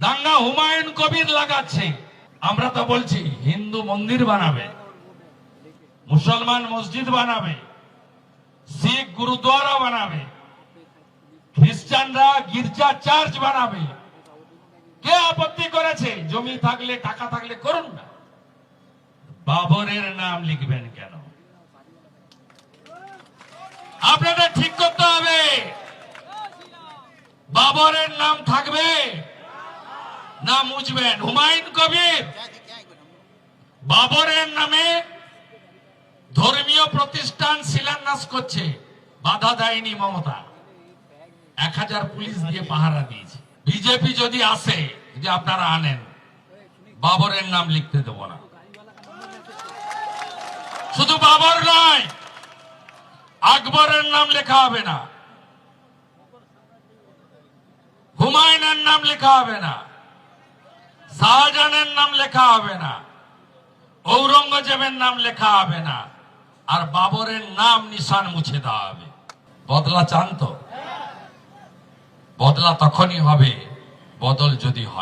দাঙ্গা হুমায়ুন কবির লাগাচ্ছে। আমরা তো বলছি, হিন্দু মন্দির বানাবে, মুসলমান মসজিদ বানাবে, শিখ গুরুদ্বারা বানাবে, খ্রিস্টানরা গির্জা চার্চ বানাবে। কে আপত্তি করেছে? জমি থাকলে, টাকা থাকলে করুন না। বাবরের নাম লিখবেন কেন? আপনাদের ঠিক করতে হবে। বাবরের নাম না মুছবেন হুমায়ুন কবির। বাবরের নামে ধর্মীয় প্রতিষ্ঠান শিলান্যাস করছে। বাধা দেয়নি মমতা। এক হাজার পুলিশ দিয়ে পাহারা দিয়েছে। বিজেপি যদি আসে যে আপনারা আনেন, বাবরের নাম লিখতে দেব না। শুধু বাবর নয়, আকবরের নাম লেখা হবে না। হুমায়ুনের নাম লেখা হবে না। শাহজাহানের নাম লেখা হবে না, ঔরঙ্গজেবের নাম লেখা হবে না, আর বাবরের নাম নিশান মুছে দেওয়া হবে। বদলা চান তো? বদলা তখনই হবে, বদল যদি হয়।